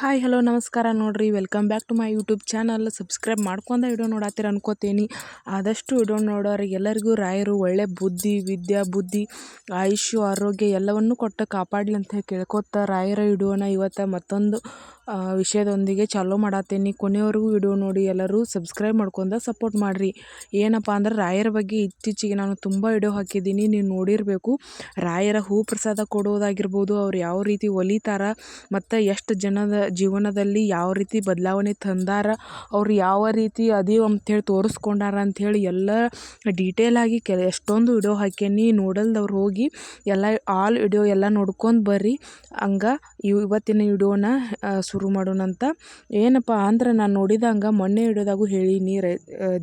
Hi hello ನಮಸ್ಕಾರ ನೋಡಿರಿ. Welcome back to my YouTube channel subscribe ಮಾಡ್ಕೊಂಡ ವಿಡಿಯೋ ನೋಡತ್ತೀರ ಅನ್ಕೋತೀನಿ. ಆದಷ್ಟು ವಿಡಿಯೋ ನೋಡೋರಿಗೆ ಎಲ್ಲರಿಗೂ ರಾಯರು, ಒಳ್ಳೆ ಬುದ್ಧಿ, ವಿದ್ಯಾ, ಬುದ್ಧಿ, ಆಯುಷ್ಯ, ಆರೋಗ್ಯ ಎಲ್ಲವನ್ನೂ ಕೊಟ್ಟು ಕಾಪಾಡಲಿ ಅಂತ ಕೇಳ್ಕೊತ ರಾಯರ ವಿಡಿಯೋನ ಇವತ್ತು ಮತ್ತೊಂದು ವಿಷಯದೊಂದಿಗೆ ಚಾಲೂ ಮಾಡತ್ತೀನಿ. ಕೊನೆವರೆಗೂ ವಿಡಿಯೋ ನೋಡಿ ಎಲ್ಲರೂ ಸಬ್ಸ್ಕ್ರೈಬ್ ಮಾಡ್ಕೊಂಡು ಸಪೋರ್ಟ್ ಮಾಡಿರಿ. ಏನಪ್ಪ ಅಂದ್ರೆ ರಾಯರ ಬಗ್ಗೆ ಇತ್ತೀಚಿಗೆ ನಾನು ತುಂಬ ವಿಡಿಯೋ ಹಾಕಿದ್ದೀನಿ. ನೀವು ನೋಡಿರಬೇಕು, ರಾಯರ ಹೂ ಪ್ರಸಾದ ಕೊಡೋದಾಗಿರ್ಬೋದು, ಅವ್ರು ಯಾವ ರೀತಿ ಒಲಿತಾರ, ಮತ್ತು ಎಷ್ಟು ಜನದ ಜೀವನದಲ್ಲಿ ಯಾವ ರೀತಿ ಬದಲಾವಣೆ ತಂದಾರ, ಅವ್ರು ಯಾವ ರೀತಿ ಅದೀವಿ ಅಂಥೇಳಿ ತೋರಿಸ್ಕೊಂಡಾರ ಅಂಥೇಳಿ ಎಲ್ಲ ಡೀಟೇಲ್ ಆಗಿ ಕೆಲ ಎಷ್ಟೊಂದು ವಿಡಿಯೋ ಹಾಕೇನಿ ನೋಡಲ್ದವ್ರು ಹೋಗಿ ಎಲ್ಲ ಆಲ್ ವಿಡಿಯೋ ಎಲ್ಲ ನೋಡ್ಕೊಂಡು ಬರ್ರಿ. ಹಂಗೆ ಇವತ್ತಿನ ವಿಡಿಯೋನ ಶುರು ಮಾಡೋಣಂತ ಏನಪ್ಪ ಅಂದ್ರೆ ನಾನು ನೋಡಿದಂಗೆ ಮೊನ್ನೆ ಇಡೋದಾಗು ಹೇಳಿ ರೈ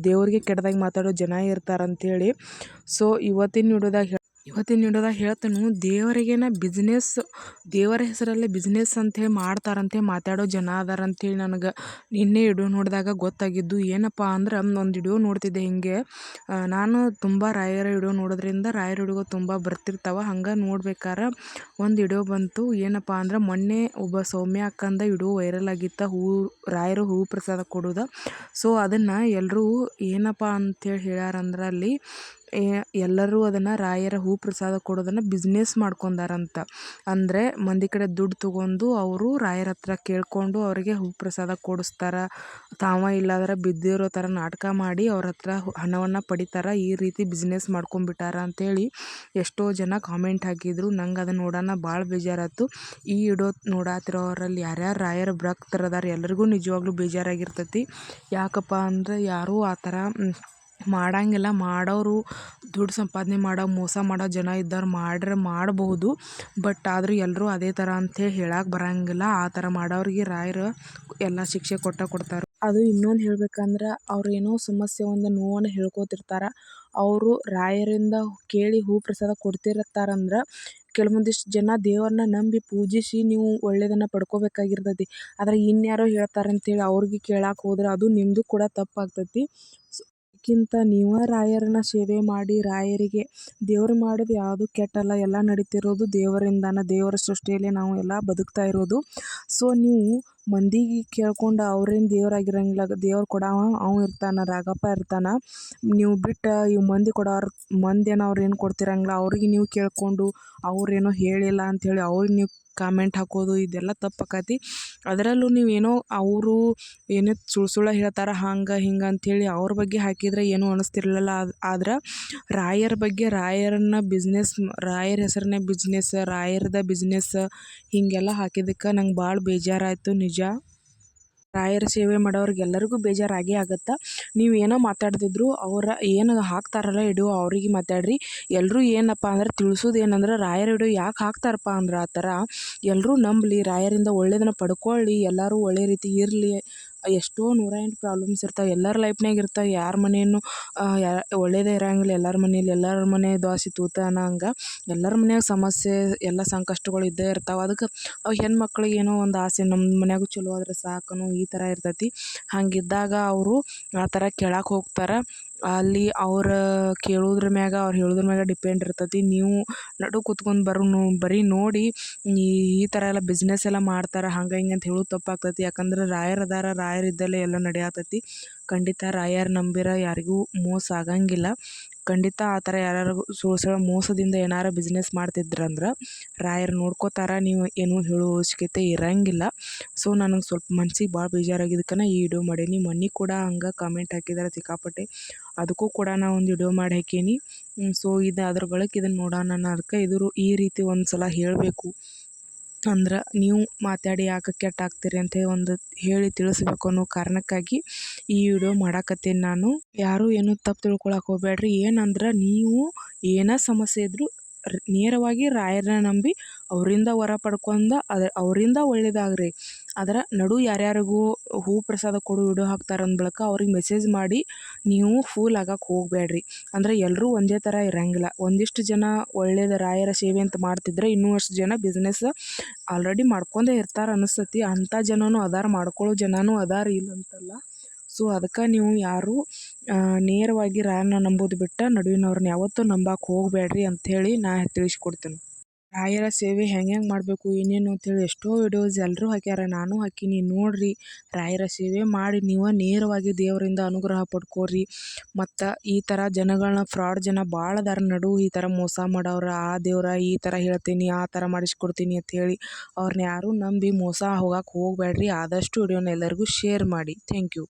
ದೇವ್ರಿಗೆ ಕೆಟ್ಟದಾಗಿ ಮಾತಾಡೋ ಜನ ಇರ್ತಾರಂಥೇಳಿ ಸೊ ಇವತ್ತಿನ ಇಡೋದಾಗ ಇವತ್ತಿನ ವಿಡಿಯೋದಾಗ ಹೇಳ್ತೇನೆ, ದೇವರಿಗೇನ ಬಿಸ್ನೆಸ್ ದೇವರ ಹೆಸರಲ್ಲೇ ಬಿಸ್ನೆಸ್ ಅಂಥೇಳಿ ಮಾಡ್ತಾರಂತೆ, ಮಾತಾಡೋ ಜನ ಅದಾರಂಥೇಳಿ ನನಗೆ ನಿನ್ನೆ ವಿಡಿಯೋ ನೋಡಿದಾಗ ಗೊತ್ತಾಗಿದ್ದು, ಏನಪ್ಪ ಅಂದ್ರೆ ಒಂದು ವಿಡಿಯೋ ನೋಡ್ತಿದ್ದೆ ಹಿಂಗೆ ನಾನು ತುಂಬ ರಾಯರ ವಿಡಿಯೋ ನೋಡೋದ್ರಿಂದ ರಾಯರ ವಿಡಿಯೋ ತುಂಬ ಬರ್ತಿರ್ತಾವೆ, ಹಂಗೆ ನೋಡ್ಬೇಕಾರೆ ಒಂದು ವಿಡಿಯೋ ಬಂತು, ಏನಪ್ಪ ಅಂದ್ರೆ ಮೊನ್ನೆ ಒಬ್ಬ ಸೌಮ್ಯ ಅಕ್ಕಂದ ವಿಡಿಯೋ ವೈರಲ್ ಆಗಿತ್ತ, ಹೂ, ರಾಯರು ಹೂ ಪ್ರಸಾದ ಕೊಡೋದು ಸೊ ಅದನ್ನು ಎಲ್ಲರೂ ಏನಪ್ಪ ಅಂತೇಳಿ ಹೇಳ್ಯಾರಂದ್ರೆ ಅಲ್ಲಿ ಎಲ್ಲರೂ ಅದನ್ನು ರಾಯರ ಹೂ ಪ್ರಸಾದ ಕೊಡೋದನ್ನು ಬಿಸ್ನೆಸ್ ಮಾಡ್ಕೊಂಡಾರಂತ. ಅಂದರೆ ಮಂದಿ ಕಡೆ ದುಡ್ಡು ತಗೊಂಡು ಅವರು ರಾಯರ ಹತ್ರ ಕೇಳಿಕೊಂಡು ಅವರಿಗೆ ಹೂ ಪ್ರಸಾದ ಕೊಡಿಸ್ತಾರ. ತಾವ ಇಲ್ಲಾದ್ರೆ ಬಿದ್ದಿರೋ ಥರ ನಾಟಕ ಮಾಡಿ ಅವ್ರ ಹತ್ರ ಹಣವನ್ನು ಪಡಿತಾರ. ಈ ರೀತಿ ಬಿಸ್ನೆಸ್ ಮಾಡ್ಕೊಂಡ್ಬಿಟ್ಟಾರ ಅಂಥೇಳಿ ಎಷ್ಟೋ ಜನ ಕಾಮೆಂಟ್ ಹಾಕಿದರು. ನಂಗೆ ಅದನ್ನು ನೋಡೋಣ ಭಾಳ ಬೇಜಾರಾಯ್ತು. ಈ ಇಡೋ ನೋಡಾತಿರೋರಲ್ಲಿ ಯಾರ್ಯಾರು ರಾಯರ ಭಕ್ತರದಾರ ಎಲ್ಲರಿಗೂ ನಿಜವಾಗ್ಲೂ ಬೇಜಾರಾಗಿರ್ತೈತಿ. ಯಾಕಪ್ಪ ಅಂದರೆ ಯಾರೂ ಆ ಥರ ಮಾಡಂಗಿಲ್ಲ, ಮಾಡೋರು ದುಡ್ಡು ಸಂಪಾದನೆ ಮಾಡೋ, ಮೋಸ ಮಾಡೋ ಜನ ಇದ್ದವ್ರು ಮಾಡ್ರೆ ಮಾಡಬಹುದು ಬಟ್ ಆದರೂ ಎಲ್ಲರೂ ಅದೇ ಥರ ಅಂಥೇಳಿ ಹೇಳಕ್ಕೆ ಬರಂಗಿಲ್ಲ. ಆ ಥರ ಮಾಡೋರಿಗೆ ರಾಯರು ಎಲ್ಲ ಶಿಕ್ಷೆ ಕೊಟ್ಟ ಕೊಡ್ತಾರೆ. ಅದು ಇನ್ನೊಂದು ಹೇಳ್ಬೇಕಂದ್ರೆ ಅವ್ರು ಏನೋ ಸಮಸ್ಯೆ ಒಂದು ನೋವನ್ನು ಹೇಳ್ಕೊತಿರ್ತಾರೆ. ಅವರು ರಾಯರಿಂದ ಕೇಳಿ ಹೂ ಪ್ರಸಾದ ಕೊಡ್ತಿರ್ತಾರಂದ್ರೆ ಕೆಲವೊಂದಿಷ್ಟು ಜನ ದೇವರನ್ನ ನಂಬಿ ಪೂಜಿಸಿ ನೀವು ಒಳ್ಳೆಯದನ್ನು ಪಡ್ಕೋಬೇಕಾಗಿರ್ತೈತಿ. ಆದರೆ ಇನ್ಯಾರೋ ಹೇಳ್ತಾರೆ ಅಂತೇಳಿ ಅವ್ರಿಗೆ ಕೇಳಕ್ಕೆ ಹೋದ್ರೆ ಅದು ನಿಮ್ಮದು ಕೂಡ ತಪ್ಪಾಗ್ತೈತಿ. ಅದಕ್ಕಿಂತ ನೀವು ರಾಯರನ್ನ ಸೇವೆ ಮಾಡಿ ರಾಯರಿಗೆ ದೇವ್ರು ಮಾಡೋದು ಯಾವುದು ಕೆಟ್ಟಲ್ಲ, ಎಲ್ಲ ನಡೀತಿರೋದು ದೇವರಿಂದನ, ದೇವರ ಸೃಷ್ಟಿಯಲ್ಲಿ ನಾವು ಎಲ್ಲ ಬದುಕ್ತಾ ಇರೋದು. ಸೊ ನೀವು ಮಂದಿಗೆ ಕೇಳ್ಕೊಂಡು ಅವ್ರೇನು ದೇವರಾಗಿರಂಗಿಲ್ಲ ದೇವ್ರು ಕೊಡವ ಅವ ಇರ್ತಾನೆ ರಾಗಪ್ಪ ಇರ್ತಾನೆ. ನೀವು ಬಿಟ್ಟು ಇವು ಮಂದಿ ಕೊಡೋರು ಮಂದಿ ಏನೋ ಅವ್ರು ಏನು ಕೊಡ್ತಿರಂಗಿಲ್ಲ, ಅವ್ರಿಗೆ ನೀವು ಕೇಳಿಕೊಂಡು ಅವ್ರೇನೋ ಹೇಳಿಲ್ಲ ಅಂಥೇಳಿ ಅವ್ರಿಗೆ ನೀವು ಕಾಮೆಂಟ್ ಹಾಕೋದು ಇದೆಲ್ಲ ತಪ್ಪಾಕತಿ. ಅದರಲ್ಲೂ ನೀವೇನೋ ಅವರು ಏನೇ ಸುಳ್ಳು ಸುಳ್ಳು ಹೇಳ್ತಾರೆ ಹಂಗೆ ಹಿಂಗೆ ಅಂಥೇಳಿ ಅವ್ರ ಬಗ್ಗೆ ಹಾಕಿದ್ರೆ ಏನೂ ಅನಿಸ್ತಿರಲಿಲ್ಲ. ಆದ್ರೆ ರಾಯರ ಬಗ್ಗೆ ರಾಯರನ್ನ ಬಿಸ್ನೆಸ್ ರಾಯರ ಹೆಸರನ್ನೇ ಬಿಸ್ನೆಸ್ ರಾಯರದ ಬಿಸ್ನೆಸ್ ಹೀಗೆಲ್ಲ ಹಾಕಿದ್ದಕ್ಕೆ ನಂಗೆ ಭಾಳ ಬೇಜಾರಾಯಿತು ನಿಜ ರಾಯರ ಸೇವೆ ಮಾಡೋರಿಗೆ ಎಲ್ಲರಿಗೂ ಬೇಜಾರಾಗೇ ಆಗುತ್ತೆ. ನೀವು ಏನೋ ಮಾತಾಡ್ತಿದ್ರು, ಅವರ ಏನು ಹಾಕ್ತಾರಲ್ಲ ಇಡು, ಅವ್ರಿಗೆ ಮಾತಾಡ್ರಿ. ಎಲ್ಲರೂ ಏನಪ್ಪ ಅಂದ್ರೆ ತಿಳಿಸೋದು ಏನಂದ್ರೆ ರಾಯರ ಇಡು, ಯಾಕೆ ಹಾಕ್ತಾರಪ್ಪ ಅಂದ್ರೆ ಆ ಥರ ಎಲ್ಲರೂ ನಂಬಲಿ, ರಾಯರಿಂದ ಒಳ್ಳೆಯದನ್ನ ಪಡ್ಕೊಳ್ಳಿ, ಎಲ್ಲರೂ ಒಳ್ಳೆ ರೀತಿ ಇರಲಿ ಎಷ್ಟೋ ನೂರ ಎಂಟು ಪ್ರಾಬ್ಲಮ್ಸ್ ಇರ್ತಾವೆ. ಎಲ್ಲರ ಲೈಫ್ನಾಗ ಇರ್ತಾವೆ. ಯಾರ ಮನೆಯೂ ಯಾ ಒಳ್ಳೆಯದೇ ಇರಂಗಿಲ್ಲ. ಎಲ್ಲರ ಮನೇಲಿ, ಎಲ್ಲರ ಮನೆ ದ್ವಾಸೆ ತೂತ ಅನ್ನಂಗೆ ಎಲ್ಲರ ಮನ್ಯಾಗ ಸಮಸ್ಯೆ, ಎಲ್ಲ ಸಂಕಷ್ಟಗಳು ಇದ್ದೇ ಇರ್ತಾವೆ. ಅದಕ್ಕೆ ಅವು ಹೆಣ್ಮಕ್ಳಿಗೆ ಏನೋ ಒಂದು ಆಸೆ ನಮ್ಮ ಮನ್ಯಾಗೂ ಚಲೋ ಆದ್ರೆ ಸಾಕನು ಈ ಥರ ಇರ್ತೈತಿ. ಹಂಗಿದ್ದಾಗ ಅವರು ಆ ಥರ ಕೇಳಕ್ಕೆ ಹೋಗ್ತಾರೆ. ಅಲ್ಲಿ ಅವ್ರ ಕೇಳುದ್ರ ಮ್ಯಾಗ, ಅವ್ರು ಹೇಳುದ್ರ ಮ್ಯಾಗ ಡಿಪೆಂಡ್ ಇರ್ತೈತಿ. ನೀವು ನಡು ಕೂತ್ಕೊಂಡು ಬರೋ ನೋ, ಬರೀ ನೋಡಿ, ಈ ಈ ಥರ ಎಲ್ಲ ಬಿಸ್ನೆಸ್ ಎಲ್ಲ ಮಾಡ್ತಾರೆ, ಹಂಗೆ ಹಿಂಗೆ ಅಂತ ಹೇಳೋದು ತಪ್ಪಾಗ್ತತಿ. ಯಾಕಂದ್ರೆ ರಾಯರ್ ಅದಾರ, ರಾಯರ್ ಇದ್ದಲ್ಲೇ ಎಲ್ಲ ನಡೆಯತೈತಿ. ಖಂಡಿತ ರಾಯರ್ ನಂಬಿರ ಯಾರಿಗೂ ಮೋಸ ಆಗಂಗಿಲ್ಲ. ಖಂಡಿತ ಆ ಥರ ಯಾರ್ಯಾರಿಗೂ ಸುಳ್ಳು ಮೋಸದಿಂದ ಏನಾರ ಬಿಸ್ನೆಸ್ ಮಾಡ್ತಿದ್ರಂದ್ರೆ ರಾಯರ್ ನೋಡ್ಕೋತಾರ, ನೀವು ಏನೂ ಹೇಳೋ ಅವಶ್ಯಕತೆ ಇರಂಗಿಲ್ಲ. ಸೊ ನನಗೆ ಸ್ವಲ್ಪ ಮನ್ಸಿಗೆ ಭಾಳ ಬೇಜಾರಾಗಿದ್ದಕ್ಕನ ಈ ವಿಡಿಯೋ ಮಾಡೀನಿ. ಮನೆ ಕೂಡ ಹಂಗೆ ಕಾಮೆಂಟ್ ಹಾಕಿದಾರೆ ಸಿಕ್ಕಾಪಟ್ಟೆ ಅದಕ್ಕೂ ಕೂಡ ನಾ ಒಂದು ವಿಡಿಯೋ ಮಾಡಿ ಹಾಕೀನಿ. ಸೊ ಇದು ಅದ್ರ ಬಳಕೆ ಇದನ್ನು ನೋಡೋಣ ಅದಕ್ಕೆ ಇದ್ರ ಈ ರೀತಿ ಒಂದು ಸಲ ಹೇಳಬೇಕು. ಅಂದ್ರೆ ನೀವು ಮಾತಾಡಿ ಯಾಕೆ ಕೆಟ್ಟ ಆಗ್ತೀರಿ ಅಂತ ಒಂದು ಹೇಳಿ ತಿಳಿಸ್ಬೇಕು ಅನ್ನೋ ಕಾರಣಕ್ಕಾಗಿ ಈ ವಿಡಿಯೋ ಮಾಡಾಕತ್ತೀನಿ ನಾನು. ಯಾರೂ ಏನು ತಪ್ಪು ತಿಳ್ಕೊಳಕ್ಕೆ ಹೋಗ್ಬೇಡ್ರಿ ಏನಂದ್ರೆ ನೀವು ಏನೇ ಸಮಸ್ಯೆ ಇದ್ದರೂ ನೇರವಾಗಿ ರಾಯರನ್ನ ನಂಬಿ ಅವರಿಂದ ಹೊರ ಪಡ್ಕೊಂಡ ಅದ ಅವರಿಂದ ಒಳ್ಳೇದಾಗ್ರಿ. ಅದರ ನಡು ಯಾರ್ಯಾರಿಗೂ ಹೂ ಪ್ರಸಾದ ಕೊಡು ವಿಡಿಯೋ ಹಾಕ್ತಾರ ಅಂದ ಬಳಿಕ ಅವ್ರಿಗೆ ಮೆಸೇಜ್ ಮಾಡಿ, ನೀವು ಫೂಲ್ ಆಗಕ್ಕೆ ಹೋಗಬೇಡ್ರಿ ಅಂದರೆ ಎಲ್ಲರೂ ಒಂದೇ ಥರ ಇರಂಗಿಲ್ಲ. ಒಂದಿಷ್ಟು ಜನ ಒಳ್ಳೆಯದ ರಾಯರ ಸೇವೆ ಅಂತ ಮಾಡ್ತಿದ್ರೆ ಇನ್ನೂ ಅಷ್ಟು ಜನ ಬಿಸ್ನೆಸ್ ಆಲ್ರೆಡಿ ಮಾಡ್ಕೊಂಡೇ ಇರ್ತಾರೆ ಅನಿಸ್ತತಿ ಅಂಥ ಜನನೂ ಅದಾರ ಮಾಡ್ಕೊಳ್ಳೋ ಜನನೂ ಅದಾರ ಇಲ್ಲ ಅಂತಲ್ಲ ಸೊ ಅದಕ್ಕೆ ನೀವು ಯಾರು ನೇರವಾಗಿ ರಾಯರನ್ನ ನಂಬೋದು ಬಿಟ್ಟು ನಡುವಿನವ್ರನ್ನ ಯಾವತ್ತೂ ನಂಬಕ್ಕೆ ಹೋಗಬೇಡ್ರಿ ಅಂಥೇಳಿ ನಾ ತಿಳಿಸ್ಕೊಡ್ತೀನಿ. ರಾಯರ ಸೇವೆ ಹೆಂಗೆ ಹೆಂಗೆ ಮಾಡಬೇಕು, ಏನೇನು ಅಂತೇಳಿ ಎಷ್ಟೋ ವಿಡಿಯೋಸ್ ಎಲ್ಲರೂ ಹಾಕ್ಯಾರ, ನಾನು ಹಾಕೀನಿ, ನೋಡಿರಿ ರಾಯರ ಸೇವೆ ಮಾಡಿ ನೀವು ನೇರವಾಗಿ ದೇವರಿಂದ ಅನುಗ್ರಹ ಪಡ್ಕೋರಿ. ಮತ್ತು ಈ ಥರ ಜನಗಳನ್ನ ಫ್ರಾಡ್ ಜನ ಭಾಳ ಅದಾರ ನಡು, ಈ ಥರ ಮೋಸ ಮಾಡೋರು ಆ ದೇವ್ರ ಈ ಥರ ಹೇಳ್ತೀನಿ, ಆ ಥರ ಮಾಡಿಸ್ಕೊಡ್ತೀನಿ ಅಂಥೇಳಿ ಅವ್ರನ್ನ ಯಾರೂ ನಂಬಿ ಮೋಸ ಹೋಗಕ್ಕೆ ಹೋಗಬೇಡ್ರಿ. ಆದಷ್ಟು ವಿಡಿಯೋನ ಎಲ್ಲರಿಗೂ ಶೇರ್ ಮಾಡಿ. Thank you